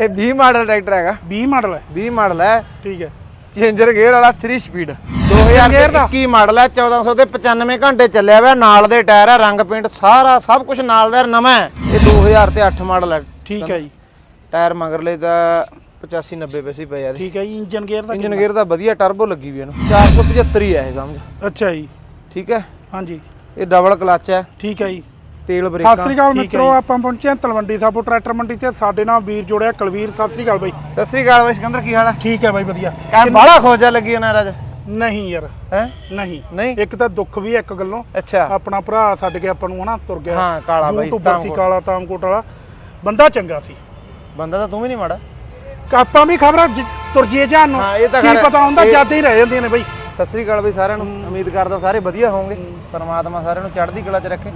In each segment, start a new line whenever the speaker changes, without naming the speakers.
ਇਹ 20 model tractor ਹੈਗਾ।
20 model ਹੈ।
20 ਮਾਡਲ ਹੈ।
ਠੀਕ ਹੈ।
ਚੇਂਜਰ ਗੇਅਰ ਵਾਲਾ 3 ਸਪੀਡ
gear ਦਾ?
2021 ਮਾਡਲ ਹੈ 1400 ਤੇ 95 ਘੰਟੇ ਚੱਲਿਆ ਹੋਇਆ ਨਾਲ ਦੇ ਟਾਇਰ ਹੈ ਰੰਗ ਪੇਂਟ ਸਾਰਾ ਸਭ ਕੁਝ ਨਾਲ ਦਾ ਨਵਾਂ ਹੈ। ਇਹ 2000 ਤੇ 8 ਮਾਡਲ ਹੈ।
ਠੀਕ ਹੈ ਜੀ।
ਟਾਇਰ ਮਗਰਲੇ ਤਾਂ 85 90 ਪੈਸੇ ਪਏ ਆ
ਠੀਕ ਹੈ ਜੀ ਇੰਜਨ ਗੇਅਰ ਦਾ
ਇੰਜਨ ਗੇਅਰ ਦਾ ਵਧੀਆ ਟਰਬੋ ਲੱਗੀ ਵੀ ਇਹਨੂੰ। 475 ਹੀ ਹੈ ਇਹ ਸਮਝ?
ਅੱਛਾ ਜੀ।
ਠੀਕ ਹੈ।
ਹਾਂਜੀ।
ਇਹ ਡਬਲ ਕਲਚ ਹੈ।
ਠੀਕ ਹੈ ਜੀ।
ਤੇਲ
ਸਤਿ
ਬ੍ਰੇਕਾਂ।
ਸ੍ਰੀ ਅਕਾਲ ਮਿੱਤਰੋ। ਆਪਾਂ ਪਹੁੰਚੇ ਹਾਂ ਤਲਵੰਡੀ ਸਾਬੋ ਟਰੈਕਟਰ ਮੰਡੀ ਤੇ। ਸਾਡੇ ਨਾਲ ਵੀਰ ਜੋੜਿਆ ਕੁਲਵੀਰ। ਸਤਿ ਸ੍ਰੀ ਅਕਾਲ ਬਾਈ।
ਸਤਿ ਸ੍ਰੀ ਅਕਾਲ ਬਾਈ ਸਿਕੰਦਰ ਕੀ ਹਾਲ ਹੈ?
ਠੀਕ ਹੈ ਬਾਈ ਵਧੀਆ।
ਕਾ ਬਾਹਲਾ ਖੋਜਾ ਲੱਗੀ ਉਹਨਾਂ ਰਾਜ।
ਨਹੀਂ ਯਾਰ
ਹੈ?
ਨਹੀਂ।
ਨਹੀਂ?
ਇੱਕ ਤਾਂ ਦੁੱਖ ਵੀ ਇੱਕ ਗੱਲੋਂ।
ਅੱਛਾ।
ਆਪਣਾ ਭਰਾ ਛੱਡ ਕੇ ਆਪਾਂ ਨੂੰ ਹਨਾ ਤੁਰ ਗਿਆ।
ਹਾਂ, ਕਾਲਾ ਬਾਈ,
YouTuber ਸੀ। ਕਾਲਾ ਤਾਮਕੋਟ ਵਾਲਾ। ਬੰਦਾ ਚੰਗਾ ਸੀ।
ਬੰਦਾ ਤਾਂ ਤੂੰ ਵੀ ਨਹੀਂ ਮਾੜਾ।
ਆਪਾਂ ਵੀ ਖਬਰਾਂ ਤੁਰ ਜੀਏ ਜਾਨ ਨੂੰ।
ਹਾਂ, ਇਹ ਤਾਂ
ਕੀ ਪਤਾ ਹੁੰਦਾ ਜਦ ਹੀ ਰਹਿ ਜਾਂਦੀਆਂ ਨੇ ਬਾਈ।
ਸਤਿ ਸ੍ਰੀ ਅਕਾਲ ਬਈ ਸਾਰਿਆਂ ਨੂੰ। ਉਮੀਦ ਕਰਦਾ ਸਾਰੇ ਵਧੀਆ ਹੋਵੋਗੇ। ਪਰਮਾਤਮਾ ਸਾਰਿਆਂ ਨੂੰ ਚੜ੍ਹਦੀ ਕਲਾ 'ਚ ਰੱਖੇ।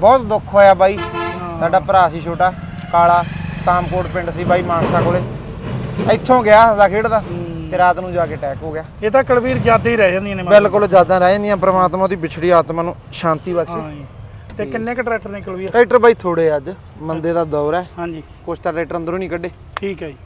ਬਹੁਤ ਦੁੱਖ ਹੋਇਆ ਬਾਈ। ਸਾਡਾ ਭਰਾ ਸੀ ਛੋਟਾ ਕਾਲਾ ਤਾਮਕੋਟ ਪਿੰਡ ਸੀ ਬਾਈ ਮਾਨਸਾ ਕੋਲੇ। ਇੱਥੋਂ ਗਿਆ ਹੱਸਦਾ ਖੇਡਦਾ ਤੇ ਰਾਤ ਨੂੰ ਜਾ ਕੇ ਅਟੈਕ ਹੋ ਗਿਆ।
ਇਹ ਤਾਂ ਕੁਲਵੀਰ ਜਦ ਹੀ ਰਹਿ ਜਾਂਦੀਆਂ ਨੇ ਮਤਲਬ।
ਬਿਲਕੁਲ ਯਾਦਾਂ ਰਹਿ ਜਾਂਦੀਆਂ। ਪ੍ਰਮਾਤਮਾ ਉਹਦੀ ਵਿਛੜੀ ਆਤਮਾ ਨੂੰ ਸ਼ਾਂਤੀ ਬਖਸ਼ੇ।
ਹਾਂ ਜੀ। ਤੇ ਕਿੰਨੇ ਕ ਟਰੈਕਟਰ ਨੇ ਕੁਲਵੀਰ?
ਟਰੈਕਟਰ ਬਾਈ ਥੋੜੇ ਅੱਜ। ਮੰਦੇ ਦਾ ਦੌਰ ਹੈ।
ਹਾਂਜੀ।
ਕੁਛ ਤਾਂ ਟਰੈਕਟਰ ਅੰਦਰੋਂ ਨਹੀਂ ਕੱਢੇ।
ਠੀਕ ਹੈ ਜੀ।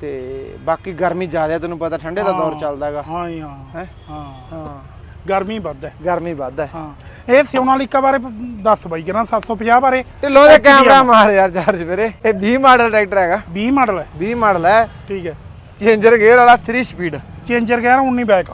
ਤੇ ਬਾਕੀ ਗਰਮੀ ਜ਼ਿਆਦਾ ਤੈਨੂੰ ਪਤਾ ਠੰਡੇ ਦਾ ਦੌਰ। ਚੱਲਦਾ
ਹਾਂ ਜੀ, ਹਾਂ।
ਹੈ?
ਹਾਂ।
ਹਾਂ।
ਗਰਮੀ ਵੱਧ ਹੈ।
ਗਰਮੀ ਵੱਧ ਹੈ।
ਹਾਂ। ਇਹ ਸੋਨਾਲੀਕਾ ਬਾਰੇ ਦੱਸ ਬਾਈ ਜਨਾ 750 ਬਾਰੇ।
ਢਿੱਲੋਂ ਦੇ ਕੈਮਰਾ ਮਾਰ ਯਾਰ ਚਾਰਜ ਵੀਰੇ। ਇਹ 20 ਮਾਡਲ ਟਰੈਕਟਰ ਹੈਗਾ।
20 ਮਾਡਲ ਹੈ।
20 ਮਾਡਲ ਹੈ।
ਠੀਕ ਹੈ।
ਚੇਂਜਰ ਗੇਅਰ ਵਾਲਾ 3 ਸਪੀਡ
ਚੇਂਜਰ ਗਿਆ 19 ਬੈਕ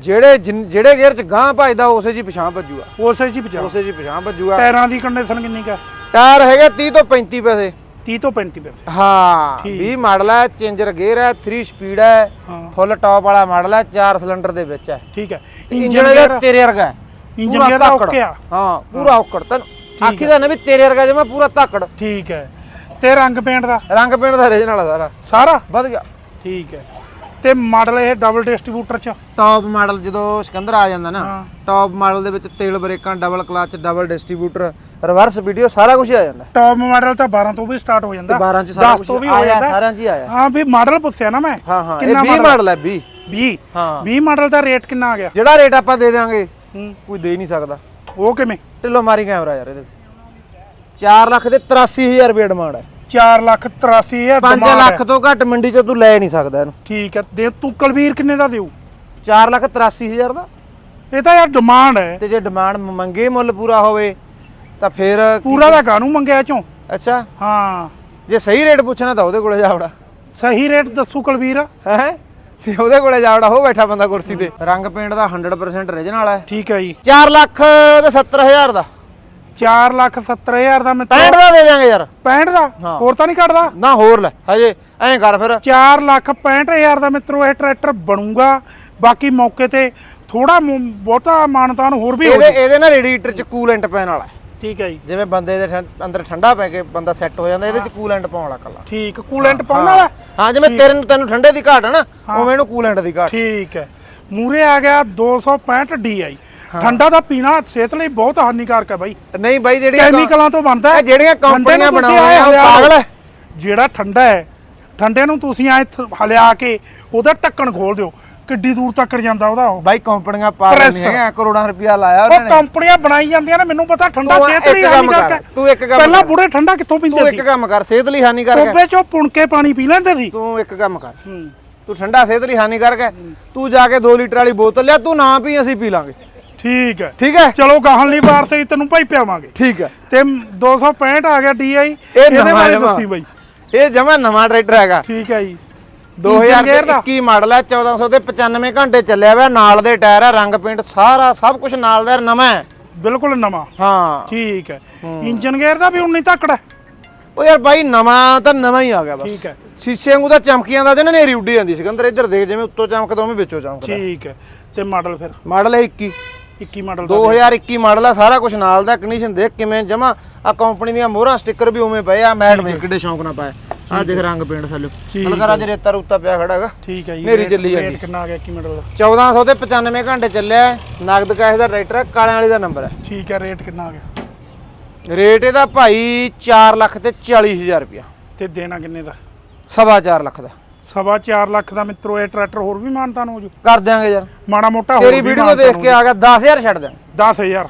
ਜਿਹੜੇ ਜਿਨ- ਜਿਹੜੇ ਗੇਅਰ ਚ ਗਾਂ ਭਜਦਾ ਉਸੇ ਜੀ ਪਿਛਾਂ ਭੱਜੂਗਾ।
ਉਸੇ ਹੀ ਪਚਾ
ਉਸੇ ਜੀ ਪਿਛਾਂ ਭੱਜੂਗਾ।
ਟਾਇਰਾਂ ਦੀ ਕੰਡੀਸ਼ਨ ਕਿੰਨੀ ਕਾ
ਟਾਇਰ ਹੈਗੇ 30 ਤੋਂ 35 ਪੈਸੇ।
30 ਤੋਂ 35 ਪੈਸੇ
ਹਾਂ
ਠੀਕ।
20 ਮਾਡਲ ਹੈ ਚੇਂਜਰ ਗੇਅਰ ਹੈ 3 ਸਪੀਡ ਹੈ ਫੁੱਲ ਟਾਪ ਵਾਲਾ ਮਾਡਲ ਹੈ 4 ਸਿਲੰਡਰ ਦੇ ਵਿੱਚ ਹੈ।
ਠੀਕ ਹੈ।
ਇੰਜਨ
ਗੇਅਰ
ਤੇਰੇ ਵਰਗਾ ਹੈ
ਇੰਜਨ ਗੇਅਰ ਦਾ। ਓਕੇ ਆ
ਹਾਂ ਪੂਰਾ ਔਕੜ ਤੈਨੂੰ ਆਖੀ ਦਾ ਨਾ ਵੀ ਤੇਰੇ ਵਰਗਾ ਜਿਵੇਂ ਪੂਰਾ ਧਾਕੜ।
ਠੀਕ ਹੈ। ਤੇ ਰੰਗ ਪੇਂਟ ਦਾ?
ਰੰਗ ਪੇਂਟ ਦਾ ਰੀਜਨਲ ਵਾਲਾ ਸਾਰਾ।
ਸਾਰਾ?
ਵੱਧ ਗਿਆ।
ਠੀਕ ਹੈ। ਤੇ ਮਾਡਲ ਇਹ ਡਬਲ ਡਿਸਟ੍ਰੀਬਿਊਟਰ ਚ?
ਟਾਪ ਮਾਡਲ ਜਦੋਂ ਸਿਕੰਦਰ ਆ ਜਾਂਦਾ ਨਾ। ਟਾਪ ਮਾਡਲ ਦੇ ਵਿੱਚ ਤੇਲ ਬ੍ਰੇਕਾਂ double clutch double distributor reverse video ਸਾਰਾ ਕੁਝ ਆ ਜਾਂਦਾ।
ਟੌਪ ਮਾਡਲ ਤਾਂ 12 ਤੋਂ ਵੀ ਸਟਾਰਟ ਹੋ
ਤੇ
ਜਾਂਦਾ
12 ਚ ਸਾਰਾ
10
ਕੁਝ
ਤੋਂ ਵੀ ਹੋ
ਆਇਆ
ਜਾਂਦਾ।
ਸਾਰਿਆਂ ਚ ਆਇਆ
ਹਾਂ ਵੀ ਮਾਡਲ ਪੁੱਛਿਆ ਨਾ ਮੈਂ
ਹਾਂ ਹਾਂ ਇਹ
ਕਿੰਨਾ
20 ਮਾਡਲ ਹੈ 20
20
ਹਾਂ।
20 ਮਾਡਲ ਦਾ ਰੇਟ ਕਿੰਨਾ ਆ ਗਿਆ?
ਜਿਹੜਾ ਰੇਟ ਆਪਾਂ ਦੇ ਦਿਆਂਗੇ
ਹੂੰ।
ਕੋਈ ਦੇ ਨਹੀਂ ਸਕਦਾ।
ਉਹ ਕਿਵੇਂ?
ਢਿੱਲੋ ਮਾਰੀ ਕੈਮਰਾ ਯਾਰ ਇਹਦੇ 4 ਲੱਖ ਦੇ 83000 ਰੁਪਏ ਡਿਮਾਂਡ ਹੈ
4 ਲੱਖ 83 ਹਜ਼ਾਰ
5
demand
ਲੱਖ। ਤੋਂ ਘੱਟ ਮੰਡੀ 'ਚ ਤੂੰ ਲੈ ਨਹੀਂ ਸਕਦਾ ਇਹਨੂੰ।
ਠੀਕ ਹੈ ਦੇ ਤੂੰ ਕੁਲਵੀਰ ਕਿੰਨੇ ਦਾ ਦਿਓ
4 ਲੱਖ 83000 ਦਾ।
ਇਹ ਤਾਂ ਯਾਰ ਡਿਮਾਂਡ ਹੈ।
ਤੇ ਜੇ ਡਿਮਾਂਡ ਮੰਗੇ ਮੁੱਲ ਪੂਰਾ ਹੋਵੇ ਤਾਂ ਫਿਰ
ਪੂਰਾ ਦਾ ਕਾਨੂੰ ਮੰਗਿਆ ਚੋਂ?
ਅੱਛਾ।
ਹਾਂ।
ਜੇ ਸਹੀ ਰੇਟ ਪੁੱਛਣਾ ਤਾਂ ਉਹਦੇ ਕੋਲੇ ਜਾਵੜਾ
ਸਹੀ ਰੇਟ ਦੱਸੂ ਕੁਲਵੀਰ।
ਹੈ? ਤੇ ਉਹਦੇ ਕੋਲੇ ਜਾਵੜਾ ਹੋ ਬੈਠਾ ਬੰਦਾ ਕੁਰਸੀ ਤੇ। ਰੰਗ ਪੇਂਟ ਦਾ 100% ਰੀਜਨਲ ਹੈ
ਠੀਕ ਹੈ ਜੀ।
4 ਲੱਖ ਤੇ 70000 ਦਾ।
4 ਲੱਖ 70 ਹਜ਼ਾਰ ਦਾ
65
ਮਿੱਤਰ
ਦਾ ਦੇ ਦਿਆਂਗੇ ਯਾਰ।
65 ਦਾ। ਹੋਰ ਤਾਂ ਨਹੀਂ ਘਟਦਾ
ਨਾ ਹੋਰ ਲੈ ਹਜੇ ਐਂ ਕਰ ਫਿਰ।
4 ਲੱਖ 65 ਹਜ਼ਾਰ ਦਾ ਮਿੱਤਰੋ ਇਹ ਟਰੈਕਟਰ ਬਣੂਗਾ। ਬਾਕੀ ਮੌਕੇ ਤੇ ਥੋੜਾ ਬਹੁਤਾ ਮਾਨਤਾਨ ਹੋਰ ਵੀ
ਇਹਦੇ। ਇਹਦੇ ਨਾਲ ਰੇਡੀਏਟਰ ਚ ਕੂਲੈਂਟ ਪੈਣ ਵਾਲਾ।
ਠੀਕ ਹੈ ਜੀ।
ਜਿਵੇਂ ਬੰਦੇ ਦੇ ਠੰ- ਅੰਦਰ ਠੰਡਾ ਪੈ ਕੇ ਬੰਦਾ ਸੈੱਟ ਹੋ ਜਾਂਦਾ ਇਹਦੇ ਚ ਕੂਲੈਂਟ ਪਾਉਣ ਵਾਲਾ ਕੱਲਾ।
ਠੀਕ ਕੂਲੈਂਟ ਪਾਉਣ ਵਾਲਾ?
ਹਾਂ। ਜਿਵੇਂ ਤੇਰੇ ਤੈਨੂੰ ਠੰਡੇ ਦੀ ਘਾਟ ਹੈ ਨਾ ਉਵੇਂ ਇਹਨੂੰ ਕੂਲੈਂਟ ਦੀ ਘਾਟ।
ਠੀਕ ਹੈ। ਮੂਰੇ ਆ ਗਿਆ 265 DI ਠੰਡਾ ਦਾ ਪੀਣਾ ਸਿਹਤ ਲਈ ਬਹੁਤ ਹਾਨੀਕਾਰਕ ਹੈ ਬਾਈ।
ਨਹੀਂ ਬਾਈ ਜਿਹੜੀਆਂ
ਕੈਮੀਕਲਾਂ ਤੋਂ ਬਣਦਾ ਹੈ।
ਇਹ ਜਿਹੜੀਆਂ
ਠੰਡੇ ਨੂੰ
ਕੰਪਨੀਆਂ
ਤੁਸੀਂ
ਬਣਾਉਂਦੀਆਂ ਉਹ ਪਾਗਲ ਹੈ।
ਜਿਹੜਾ ਠੰਡਾ ਹੈ ਠੰਡੇ ਨੂੰ ਤੁਸੀਂ ਐ ਹਲਿਆ ਕੇ ਉਹਦਾ ਢੱਕਣ ਖੋਲ ਦਿਓ। ਕਿੱਡੀ ਦੂਰ ਤੱਕ ਜਾਂਦਾ ਉਹਦਾ ਉਹ।
ਬਾਈ ਕੰਪਨੀਆਂ ਪਾਗਲ। ਨਹੀਂ ਹੈਗੀਆਂ ਕਰੋੜਾਂ ਰੁਪਇਆ ਲਾਇਆ ਉਹਨਾਂ
ਉਹ
ਨੇ
ਕੰਪਨੀਆਂ ਬਣਾਈ ਜਾਂਦੀਆਂ ਨੇ ਮੈਨੂੰ ਪਤਾ ਠੰਡਾ
ਤੂੰ
ਸਿਹਤ
ਇੱਕ
ਲਈ ਹਾਨੀਕਾਰਕ
ਕਰ,
ਹੈ।
ਤੂੰ ਇੱਕ ਕੰਮ
ਪਹਿਲਾਂ
ਕਰ।
ਬੁੜੇ ਠੰਡਾ ਕਿੱਥੋਂ
ਤੂੰ
ਪੀਂਦੇ ਸੀ?
ਇੱਕ ਕੰਮ ਕਰ ਸਿਹਤ ਲਈ ਹਾਨੀਕਾਰਕ ਹੈ।
ਟੋਬੇ ਚੋਂ ਪੁਣ ਕੇ ਪਾਣੀ ਪੀ ਲੈਂਦੇ ਸੀ।
ਤੂੰ ਇੱਕ ਕੰਮ ਕਰ।
ਹੂੰ।
ਤੂੰ ਠੰਡਾ ਸਿਹਤ ਲਈ ਹਾਨੀਕਾਰਕ ਹੈ। ਤੂੰ ਜਾ ਕੇ 2 ਲੀਟਰ ਵਾਲੀ ਬੋਤਲ ਲਿਆ ਤੂੰ ਨਾ ਪੀ ਅਸੀਂ ਪੀ ਲਾਂਗੇ।
ਠੀਕ ਹੈ।
ਠੀਕ ਹੈ?
ਚਲੋ ਗਾਹਣ ਲਈ ਵਾਰ ਸਹੀ ਤੈਨੂੰ ਭਾਈ ਪਿਆਵਾਂਗੇ।
ਠੀਕ ਹੈ।
ਤੇ 265 ਆ ਗਿਆ DI
ਇਹ
ਇਹਦੇ
ਨਵਾਂ ਜਮਾਂ।
ਦੱਸੀ ਬਾਈ।
ਇਹ ਜਮਾ ਨਵਾਂ ਟਰੈਕਟਰ ਹੈਗਾ।
ਠੀਕ ਹੈ ਜੀ। Engine gear ਦਾ?
2021 ਮਾਡਲ ਹੈ 1400 ਤੇ 95 ਘੰਟੇ ਚੱਲਿਆ ਹੋਇਆ ਨਾਲ ਦੇ ਟਾਇਰ ਹੈ ਰੰਗ ਪੇਂਟ ਸਾਰਾ ਸਭ ਕੁਝ ਨਾਲ ਦਾ ਨਵਾਂ ਹੈ।
ਬਿਲਕੁਲ ਨਵਾਂ।
ਹਾਂ।
ਠੀਕ ਹੈ। ਇੰਜਨ ਗੇਅਰ ਦਾ ਵੀ 19 ਤੱਕੜਾ
ਉਹ ਯਾਰ ਬਾਈ ਨਵਾਂ ਤਾਂ ਨਵਾਂ ਹੀ ਆ ਗਿਆ ਬਸ।
ਠੀਕ ਹੈ।
ਸ਼ੀਸ਼ੇ ਵਾਂਗੂ ਤਾਂ ਚਮਕੀਆਂ ਦਾ ਜਨ ਨੇਰੀ ਉੱਡੀ ਜਾਂਦੀ ਸਿਕੰਦਰ ਇੱਧਰ ਦੇਖ ਜਿਵੇਂ ਉੱਤੋਂ ਚਮਕਦਾ ਉਵੇਂ ਵਿੱਚੋਂ ਚਮਕਦਾ।
ਠੀਕ ਹੈ। ਤੇ ਮਾਡਲ ਫਿਰ?
ਮਾਡਲ ਹੈ 21
21 ਮਾਡਲ ਦਾ
2021 ਮਾਡਲ ਆ ਸਾਰਾ ਕੁਝ ਨਾਲ ਦਾ ਕੰਡੀਸ਼ਨ ਦੇਖ ਕਿਵੇਂ ਜਮਾ ਆ ਕੰਪਨੀ ਦੀਆਂ ਮੋਹਰਾਂ ਸਟicker ਵੀ ਉਵੇਂ ਪਏ ਆ ਮੈਟ ਵੇਖ ਕਿੱਡੇ ਸ਼ੌਂਕ ਨਾਲ ਪਾਏ ਆ ਦੇਖ ਰੰਗ ਪੇਂਟ ਥੱਲੇ। ਹਲਕਾ ਅੱਜ ਰੇਤਾ ਰੂਤਾ ਪਿਆ ਖੜਾ ਹੈਗਾ।
ਠੀਕ ਹੈ ਜੀ ਰੇਟ-
ਚੱਲੀ ਜਾਂਦੀ।
ਰੇਟ ਕਿੰਨਾ ਆ ਗਿਆ 21 ਮਾਡਲ ਦਾ
1400 ਤੇ 95 ਘੰਟੇ ਚੱਲਿਆ। ਨਗਦ ਕੈਸ਼ ਦਾ ਟਰੈਕਟਰ ਹੈ ਕਾਲਿਆਂ ਵਾਲੀ ਦਾ ਨੰਬਰ ਹੈ।
ਠੀਕ ਹੈ ਰੇਟ ਕਿੰਨਾ ਆ ਗਿਆ
ਰੇਟ ਇਹਦਾ ਭਾਈ 4 ਲੱਖ ਤੇ 40000 ਰੁਪਇਆ।
ਤੇ ਦੇਣਾ ਕਿੰਨੇ ਦਾ?
ਸਵਾ 4 ਲੱਖ ਦਾ।
ਸਵਾ 4 ਲੱਖ ਦਾ ਮਿੱਤਰੋ ਇਹ ਟਰੈਕਟਰ ਹੋਰ ਵੀ ਮਾਨਤਾਨ ਹੋ ਜੂ?
ਕਰ ਦਿਆਂਗੇ ਯਾਰ।
ਮਾੜਾ ਮੋਟਾ ਹੋਰ
ਤੇਰੀ
ਵੀ
ਵੀਡੀਓ ਦੇਖ ਕੇ ਆ ਗਿਆ 10000 ਛੱਡ ਦੇ
ਜੂ। 10000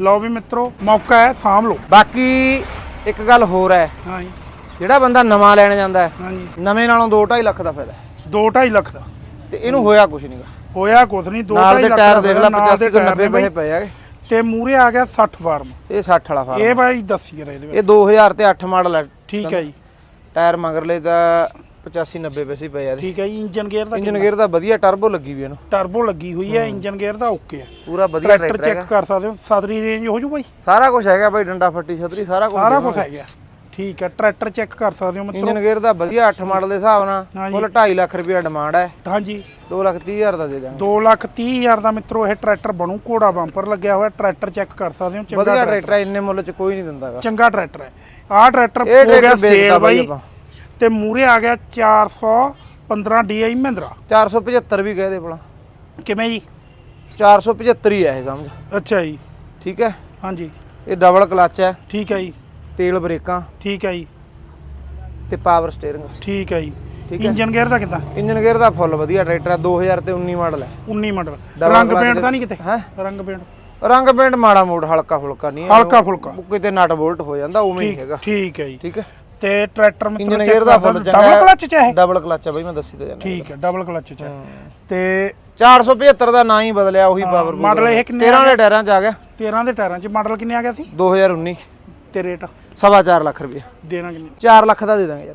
ਲਓ ਵੀ ਮਿੱਤਰੋ ਮੌਕਾ ਹੈ ਸਾਂਭ ਲਓ।
ਬਾਕੀ ਇੱਕ ਗੱਲ ਹੋਰ ਹੈ।
ਹਾਂ ਜੀ
ਜਿਹੜਾ ਬੰਦਾ ਨਵਾਂ ਲੈਣ ਜਾਂਦਾ ਹੈ
ਹਾਂਜੀ।
ਨਵੇਂ ਨਾਲੋਂ 2.5 ਲੱਖ ਦਾ ਫਾਇਦਾ ਹੈ।
2.5 ਲੱਖ ਦਾ।
ਤੇ ਇਹਨੂੰ ਹੋਇਆ ਕੁਝ ਨਹੀਂਗਾ
ਹੋਇਆ ਕੁਛ ਨਹੀਂ 2.5
ਨਾਲ ਦੇ
ਲੱਖ
ਟਾਇਰ ਦੇਖ ਲੈ
ਨਾਲ
85
ਦੇ
ਤੋਂ
ਟਾਇਰ
90
ਨੇ
ਪੈਸੇ
ਬਈ।
ਪਏ ਹੈਗੇ।
ਤੇ ਮੂਰੇ ਆ ਗਿਆ 60 ਫਾਰਮ।
ਇਹ 60 ਵਾਲਾ ਫਾਰਮ।
ਇਹ ਬਾਈ ਦੱਸੀ ਜਰਾ ਇਹਦੇ ਵਿੱਚ।
ਇਹ 2000 ਤੇ 8 ਮਾਡਲ ਹੈ।
ਠੀਕ ਹੈ ਜੀ।
ਟਾਇਰ ਮਗਰਲੇ ਦਾ 85 90 ਪੈਸੇ ਪਏ ਆ
ਠੀਕ ਹੈ ਜੀ ਇੰਜਨ ਗੇਅਰ ਦਾ
ਇੰਜਨ ਗੇਅਰ ਦਾ ਵਧੀਆ ਟਰਬੋ ਲੱਗੀ ਵੀ ਇਹਨੂੰ।
ਟਰਬੋ ਲੱਗੀ ਹੋਈ ਹੈ। ਇੰਜਨ ਗੇਅਰ ਦਾ ਓਕੇ ਹੈ
ਪੂਰਾ ਵਧੀਆ
ਟਰੈਕਟਰ ਚੈੱਕ ਕਰ ਸਕਦੇ ਹੋ? ਸਤਰੀ ਰੇਂਜ ਹੋ ਜੂ ਬਾਈ?
ਸਾਰਾ ਕੁਝ ਹੈਗਾ ਬਾਈ ਡੰਡਾ ਫੱਟੀ ਛਤਰੀ ਸਾਰਾ ਕੁਝ
ਸਾਰਾ ਕੁਝ ਹੈਗਾ। ਠੀਕ ਹੈ ਟਰੈਕਟਰ ਚੈੱਕ ਕਰ ਸਕਦੇ ਹੋ ਮਿੱਤਰੋ?
ਇੰਜਨ ਗੇਅਰ ਦਾ ਵਧੀਆ 8 ਮਾਡਲ ਦੇ ਹਿਸਾਬ ਨਾਲ। ਕੁੱਲ 2.5 ਲੱਖ ਰੁਪਏ ਡਿਮਾਂਡ ਹੈ
ਹਾਂਜੀ।
2 ਲੱਖ 30 ਹਜ਼ਾਰ ਦਾ ਦੇ ਦਾਂਗੇ
2 ਲੱਖ 30 ਹਜ਼ਾਰ ਦਾ ਮਿੱਤਰੋ ਇਹ ਟਰੈਕਟਰ ਬਣੂ। ਘੋੜਾ ਬੰਪਰ ਲੱਗਿਆ ਹੋਇਆ ਟਰੈਕਟਰ ਚੈੱਕ ਕਰ ਸਕਦੇ ਹੋ? ਚੰਗਾ
ਵਧੀਆ
ਟਰੈਕਟਰ।
ਹੈ ਇੰਨੇ ਮੁੱਲ ਚ ਕੋਈ ਨਹੀਂ ਦਿੰਦਾਗਾ
ਚੰਗਾ ਟਰੈਕਟਰ ਹੈ ਆਹ ਟਰੈਕਟਰ ਹੋ ਗਿਆ ਸੇਲ
ਬਾਈ
ਤੇ ਮੂਰੇ ਆ ਗਿਆ 415 DI ਮਹਿੰਦਰਾ।
475 ਵੀ ਕਹਦੇ ਭਲਾ
ਕਿਵੇਂ ਜੀ?
475 ਹੀ ਹੈ ਇਹ ਸਮਝ।
ਅੱਛਾ ਜੀ।
ਠੀਕ ਹੈ?
ਹਾਂਜੀ।
ਇਹ ਡਬਲ ਕਲਚ ਹੈ।
ਠੀਕ ਹੈ ਜੀ।
ਤੇਲ ਬ੍ਰੇਕਾਂ।
ਠੀਕ ਹੈ ਜੀ।
ਤੇ ਪਾਵਰ ਸਟੀਅਰਿੰਗ
ਠੀਕ ਹੈ ਜੀ।
ਠੀਕ ਹੈ।
ਇੰਜਨ ਗੇਅਰ ਦਾ ਕਿਦਾਂ?
ਇੰਜਨ ਗੇਅਰ ਦਾ ਫੁੱਲ ਵਧੀਆ ਟਰੈਕਟਰ ਹੈ 2000 ਤੇ 19 ਮਾਡਲ ਹੈ।
19 ਮਾਡਲ
Double
ਰੰਗ ਪੇਂਟ ਤਾਂ ਨਹੀਂ ਕਿਤੇ?
ਹੈਂ?
ਰੰਗ ਪੇਂਟ
ਰੰਗ ਪੇਂਟ ਮਾੜਾ ਮੋੜ ਹਲਕਾ ਫੁਲਕਾ ਨਹੀਂ ਹੈ।
ਹਲਕਾ ਫੁਲਕਾ।
ਉਹ ਕਿਤੇ ਨਟ ਬੋਲਟ ਹੋ ਜਾਂਦਾ ਉਵੇਂ ਹੀ
ਠੀਕ
ਹੈਗਾ।
ਠੀਕ ਹੈ ਜੀ।
ਠੀਕ ਹੈ?
ਤੇ ਟਰੈਕਟਰ ਮਿੱਤਰੋ
ਇੰਜਨ ਗੇਅਰ ਦਾ ਫੁੱਲ ਚੰਗਾ
ਡਬਲ ਕਲਚ ਚ ਹੈ
ਡਬਲ ਕਲਚ ਹੈ ਬਈ ਮੈਂ ਦੱਸੀ ਤਾਂ ਜਾਣਾ
ਠੀਕ ਹੈ ਡਬਲ ਕਲਚ ਚ ਹੈ। ਤੇ
475 ਦਾ ਨਾਂ ਹੀ ਬਦਲਿਆ ਉਹੀ ਪਾਵਰ
model ਇਹ ਕਿੰਨੇ
13 ਵਾਲੇ ਟਾਇਰਾਂ ਚ ਆ ਗਿਆ।
13 ਦੇ ਟਾਇਰਾਂ ਚ। ਮਾਡਲ ਕਿੰਨੇ ਆ ਗਿਆ ਸੀ?
2019
ਤੇ ਰੇਟ
ਸਵਾ ਲੱਖ ਰੁਪਏ
ਦੇਣਾ ਕਿੰਨੇ?
4 ਲੱਖ ਦਾ ਦੇ ਦਾਂਗੇ ਯਾਰ।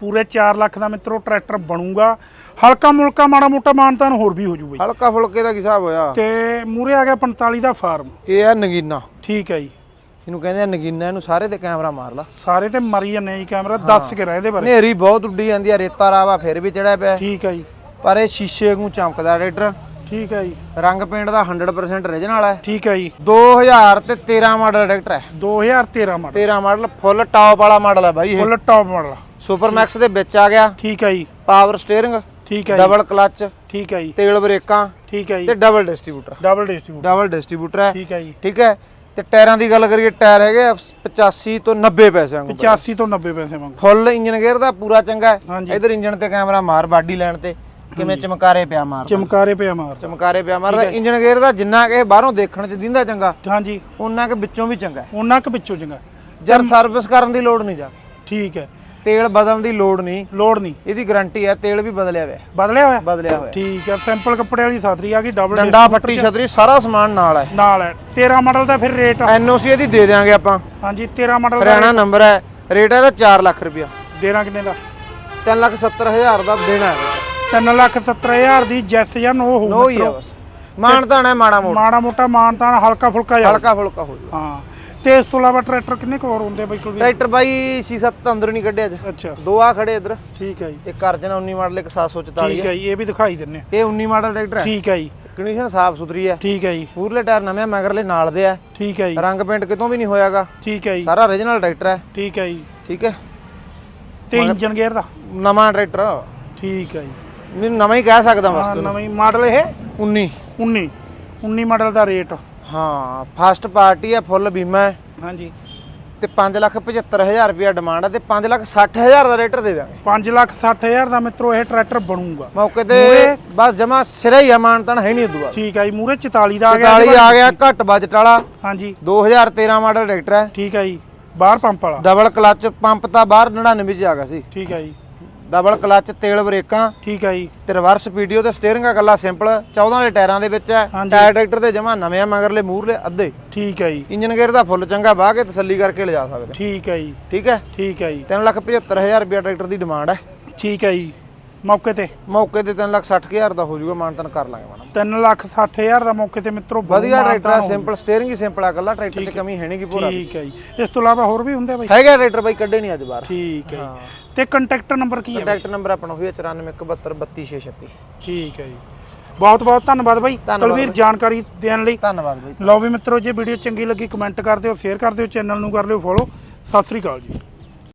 ਪੂਰੇ 4 ਲੱਖ ਦਾ ਮਿੱਤਰੋ ਟਰੈਕਟਰ ਬਣੂਗਾ। ਹਲਕਾ ਮੁਲਕਾ ਮਾੜਾ ਮੋਟਾ ਮਾਨਤਾਨ ਹੋਰ ਵੀ ਹੋ ਜੂ ਬਈ।
ਹਲਕਾ ਫੁਲਕੇ ਦਾ ਕੀ ਹਿਸਾਬ ਹੋਇਆ?
ਤੇ ਮੂਰੇ ਆ ਗਿਆ 45 ਦਾ ਫਾਰਮ।
ਇਹ ਹੈ ਨਗੀਨਾ।
ਠੀਕ ਹੈ ਜੀ।
ਇਹਨੂੰ ਕਹਿੰਦੇ ਆ ਨਗੀਨਾ ਇਹਨੂੰ ਸਾਰੇ ਤੇ ਕੈਮਰਾ ਮਾਰ ਲਾ।
ਸਾਰੇ ਤੇ ਮਰੀ ਜਾਂਦੇ ਜੀ ਕੈਮਰਾ ਦੱਸ ਕੇ ਰਹਿ ਇਹਦੇ ਬਾਰੇ।
ਨੇਰੀ ਬਹੁਤ ਉੱਡੀ ਜਾਂਦੀ ਆ ਰੇਤਾ ਰਾਵਾ ਫਿਰ ਵੀ ਚੜਿਆ ਪਿਆ।
ਠੀਕ ਹੈ ਜੀ।
ਪਰ ਇਹ ਸ਼ੀਸ਼ੇ ਵਾਂਗੂ ਚਮਕਦਾ ਟਰੈਕਟਰ
ਠੀਕ ਹੈ ਜੀ।
ਰੰਗ ਪੇਂਟ ਦਾ 100% origignal ਹੈ
ਠੀਕ ਹੈ ਜੀ।
2000 ਤੇ 13 ਮਾਡਲ ਟਰੈਕਟਰ ਹੈ
2013 ਮਾਡਲ।
13 ਮਾਡਲ ਫੁੱਲ ਟਾਪ ਵਾਲਾ ਮਾਡਲ ਹੈ ਬਾਈ ਇਹ।
Full top model
super max ਦੇ ਵਿੱਚ ਆ ਗਿਆ।
ਠੀਕ ਹੈ ਜੀ।
ਪਾਵਰ ਸਟੀਅਰਿੰਗ
ਠੀਕ ਹੈ ਜੀ।
ਡਬਲ ਕਲਚ
ਠੀਕ ਹੈ ਜੀ।
ਤੇਲ ਬ੍ਰੇਕਾਂ
ਠੀਕ ਹੈ
ਤੇ
ਜੀ
double distributor
double distribute
double distributor ਹੈ
ਠੀਕ ਹੈ ਜੀ।
ਠੀਕ ਹੈ ਤੇ ਟਾਇਰਾਂ ਦੀ ਗੱਲ ਕਰੀਏ ਟਾਇਰ ਹੈਗੇ ਆ 85 ਤੋਂ 90 ਪੈਸੇ ਵਾਂਗੂ
85 ਤੋਂ 90 ਪੈਸੇ ਮੰਗੋ
ਫੁੱਲ ਇੰਜਨ ਗੇਅਰ ਦਾ ਪੂਰਾ ਚੰਗਾ ਹੈ।
ਹਾਂਜੀ।
ਇਧਰ ਇੰਜਨ ਤੇ ਕੈਮਰਾ ਮਾਰ ਬਾਡੀ ਲੈਣ ਤੇ। ਕਿਵੇਂ ਚਮਕਾਰੇ ਪਿਆ ਮਾਰ
ਚਮਕਾਰੇ ਪਿਆ ਮਾਰ।
ਚਮਕਾਰੇ ਪਿਆ ਮਾਰਦਾ ਇੰਜਨ ਗੇਅਰ ਦਾ ਜਿੰਨਾ ਕਿ ਬਾਹਰੋਂ ਦੇਖਣ ਚ ਦਿੰਦਾ ਚੰਗਾ
ਹਾਂਜੀ।
ਉਹਨਾਂ ਕਿ ਵਿੱਚੋਂ ਵੀ ਚੰਗਾ ਹੈ।
ਉਹਨਾਂ ਕੁ ਵਿੱਚੋਂ ਚੰਗਾ
ਜਦ ਸਰਵਿਸ ਕਰਨ ਦੀ ਲੋੜ ਨਹੀਂ ਜਾ
ਠੀਕ ਹੈ।
ਤੇਲ ਬਦਲਣ ਦੀ ਲੋੜ ਨਹੀਂ।
ਲੋੜ ਨਹੀਂ।
ਇਹਦੀ ਗਾਰੰਟੀ ਹੈ ਤੇਲ ਵੀ ਬਦਲਿਆ ਹੋਇਆ ਹੈ।
ਬਦਲਿਆ ਹੋਇਆ
ਬਦਲਿਆ ਹੋਇਆ ਹੈ।
ਠੀਕ ਹੈ ਸਿੰਪਲ ਕੱਪੜੇ ਵਾਲੀ ਸਾਦਰੀ ਆ ਗਈ ਡਬਲ
ਡੰਡਾ ਫੱਟੀ ਛਤਰੀ ਸਾਰਾ ਸਮਾਨ ਨਾਲ ਹੈ।
ਨਾਲ ਹੈ। 13 ਮਾਡਲ ਦਾ ਫਿਰ ਰੇਟ
ਐਨਓਸੀ ਇਹਦੀ ਦੇ ਦਿਆਂਗੇ ਆਪਾਂ।
ਹਾਂਜੀ 13 ਮਾਡਲ ਦਾ
ਹਰਿਆਣਾ ਨੰਬਰ ਹੈ। ਰੇਟ ਇਹਦਾ 4 ਲੱਖ ਰੁਪਇਆ।
ਦੇਣਾ ਕਿੰਨੇ ਦਾ?
3 ਲੱਖ 70 ਹਜ਼ਾਰ ਦਾ ਦੇਣਾ ਹੈ।
3 ਲੱਖ 70 ਹਜ਼ਾਰ ਦੀ ਜੈਸ ਜਾਂ ਨੋ ਹੋਊ
ਨੋ ਹੀ ਹੈ ਬਸ। ਮਾਨਤਾਨ ਹੈ ਮਾੜਾ ਮੋਟਾ।
ਮਾੜਾ ਮੋਟਾ ਮਾਨਤਾਨ ਹਲਕਾ ਫੁਲਕਾ ਜਾ
ਹਲਕਾ ਫੁਲਕਾ ਹੋ ਜਾਊਗਾ
ਹਾਂ। ਤੇ ਇਸ ਤੋਂ ਇਲਾਵਾ ਟਰੈਕਟਰ ਕਿੰਨੇ ਕੁ ਹੋਰ ਹੁੰਦੇ ਬਈ ਕੋਲ ਵੀ?
ਟਰੈਕਟਰ ਬਾਈ ਸੀ 7 ਅੰਦਰ ਨਹੀਂ ਕੱਢਿਆ ਅੱਜ।
ਅੱਛਾ।
ਦੋ ਆ ਖੜੇ ਇੱਧਰ।
ਠੀਕ ਹੈ ਜੀ।
ਇੱਕ ਅਰਜਨ 19 ਮਾਡਲ ਇੱਕ 744
ਠੀਕ
ਹੈ।
ਹੈ ਜੀ ਇਹ ਵੀ ਦਿਖਾਈ ਦਿੰਨੇ
ਇਹ 19 ਮਾਡਲ ਟਰੈਕਟਰ ਹੈ।
ਠੀਕ ਹੈ ਜੀ।
ਕੰਡੀਸ਼ਨ ਸਾਫ਼ ਸੁਥਰੀ ਹੈ।
ਠੀਕ ਹੈ ਜੀ।
ਪੂਰਲੇ ਟਾਇਰ ਨਵੇਂ ਆ, ਮਗਰਲੇ ਨਾਲ ਦੇ ਆ।
ਠੀਕ ਹੈ ਜੀ।
ਰੰਗ ਪੇਂਟ ਕਿਤੋਂ ਵੀ ਨਹੀਂ ਹੋਇਆਗਾ।
ਠੀਕ ਹੈ ਜੀ।
ਸਾਰਾ origignal ਟਰੈਕਟਰ ਹੈ।
ਠੀਕ ਹੈ ਜੀ।
ਠੀਕ ਹੈ।
ਤੇ ਇੰਜਨ ਗੇਅਰ ਦਾ?
ਨਵਾਂ ਟਰੈਕਟਰ
ਠੀਕ ਹੈ ਜੀ।
ਮੈਨੂੰ ਨਵਾਂ ਹੀ ਕਹਿ ਸਕਦਾ ਬਸ
ਹਾਂ ਨਵੀਂ ਮਾਡਲ ਇਹ?
19
19 19 ਮਾਡਲ ਦਾ ਰੇਟ।
ਹਾਂ ਫਸਟ ਪਾਰਟੀ ਹੈ ਫੁੱਲ ਬੀਮਾ ਹੈ।
ਹਾਂਜੀ।
ਤੇ 5 ਲੱਖ 75000 ਰੁਪਇਆ ਡਿਮਾਂਡ ਹੈ ਤੇ 5 ਲੱਖ 60000 ਦਾ ਰੇਟਰ ਦੇ ਦਾਂਗੇ।
5 ਲੱਖ 60 ਹਜ਼ਾਰ ਦਾ ਮਿੱਤਰੋ ਇਹ ਟਰੈਕਟਰ ਬਣੂਗਾ।
ਮੌਕੇ ਤੇ
ਮੂਹਰੇ-
ਬਸ ਜਮਾ ਸਿਰੇ ਹੀ ਮਾਨਤਨ ਹੈ ਨਹੀਂ ਉਦੋਂ
ਠੀਕ ਹੈ ਜੀ ਮੂਰੇ 44 ਦਾ ਆ ਗਿਆ
44 ਆ ਗਿਆ ਘੱਟ ਬਜਟ ਵਾਲਾ।
ਹਾਂਜੀ।
2013 ਮਾਡਲ ਟਰੈਕਟਰ ਹੈ।
ਠੀਕ ਹੈ ਜੀ ਬਾਹਰ ਪੰਪ ਵਾਲਾ।
ਡਬਲ ਕਲਚ ਪੰਪ ਤਾਂ ਬਾਹਰ 99 ਚ ਆ ਗਿਆ ਸੀ।
ਠੀਕ ਹੈ ਜੀ।
ਡਬਲ ਕਲਚ ਤੇਲ ਬ੍ਰੇਕਾਂ
ਠੀਕ ਹੈ ਜੀ।
ਤੇ ਰਿਵਰਸ ਪੀਡੀਓ ਤੇ ਸਟੀਅਰਿੰਗ ਆ ਗੱਲਾ ਸਿੰਪਲ 14 ਵਾਲੇ ਟਾਇਰਾਂ ਦੇ ਵਿੱਚ ਹੈ। ਟਾਇਰ ਟਰੈਕਟਰ ਦੇ ਜਮਾ ਨਵੇਂ ਆ ਮਗਰਲੇ ਮੂਹਰਲੇ ਅੱਧੇ।
ਠੀਕ ਹੈ ਜੀ।
ਇੰਜਨ ਗੇਅਰ ਦਾ ਫੁੱਲ ਚੰਗਾ ਬਾਹ ਕੇ ਤਸੱਲੀ ਕਰਕੇ ਲਿਜਾ ਸਕਦੇ
ਠੀਕ ਹੈ ਜੀ।
ਠੀਕ ਹੈ?
ਠੀਕ ਹੈ ਜੀ।
375000 ਰੁਪਇਆ ਟਰੈਕਟਰ ਦੀ ਡਿਮਾਂਡ ਹੈ।
ਠੀਕ ਹੈ ਜੀ। ਮੌਕੇ ਤੇ?
ਮੌਕੇ ਤੇ 360000 ਦਾ ਹੋ ਜਾਊਗਾ ਮਾਨਤਨ ਕਰ ਲਾਂਗੇ ਮਾਣਾ
3 ਲੱਖ 60 ਹਜ਼ਾਰ ਦਾ ਮੌਕੇ ਤੇ ਮਿੱਤਰੋ ਬਹੁਤ
ਵਧੀਆ ਟਰੈਕਟਰ ਹੈ
ਮਾਨਤਾਨ ਹੋਊ।
ਸਿੰਪਲ ਸਟੀਅਰਿੰਗ ਹੀ ਸਿੰਪਲ ਆ ਗੱਲਾ ਟਰੈਕਟਰ 'ਚ ਕਮੀ ਹੈ ਨਹੀਂ ਕਿ ਪੂਰਾ।
ਠੀਕ ਹੈ ਜੀ। ਇਸ ਤੋਂ ਇਲਾਵਾ ਹੋਰ ਵੀ ਹੁੰਦੇ ਬਾਈ?
ਹੈਗਾ ਟਰੈਕਟਰ ਬਾਈ ਕੱਢੇ ਨਹੀਂ ਅੱਜ ਬਾਹਰ।
ਠੀਕ ਹੈ ਜੀ। ਤੇ ਕੰਟੈਕਟ ਨੰਬਰ ਕੀ ਹੈ ਬਾਈ?
ਕੰਟੈਕਟ ਨੰਬਰ ਆਪਣਾ ਹੋਇਆ 9417232636
ਠੀਕ ਹੈ ਜੀ। ਬਹੁਤ ਬਹੁਤ ਧੰਨਵਾਦ ਬਾਈ।
ਧੰਨਵਾਦ
ਕੁਲਵੀਰ ਜਾਣਕਾਰੀ ਦੇਣ ਲਈ।
ਧੰਨਵਾਦ ਬਾਈ।
ਲਓ ਵੀ ਮਿੱਤਰੋ ਜੇ ਵੀਡੀਓ ਚੰਗੀ ਲੱਗੀ ਕਮੈਂਟ ਕਰ ਦਿਓ ਸ਼ੇਅਰ ਕਰ ਦਿਓ ਚੈਨਲ ਨੂੰ ਕਰ ਲਿਓ ਫੋਲੋ ਸਤਿ ਸ੍ਰੀ ਅਕਾਲ ਜੀ।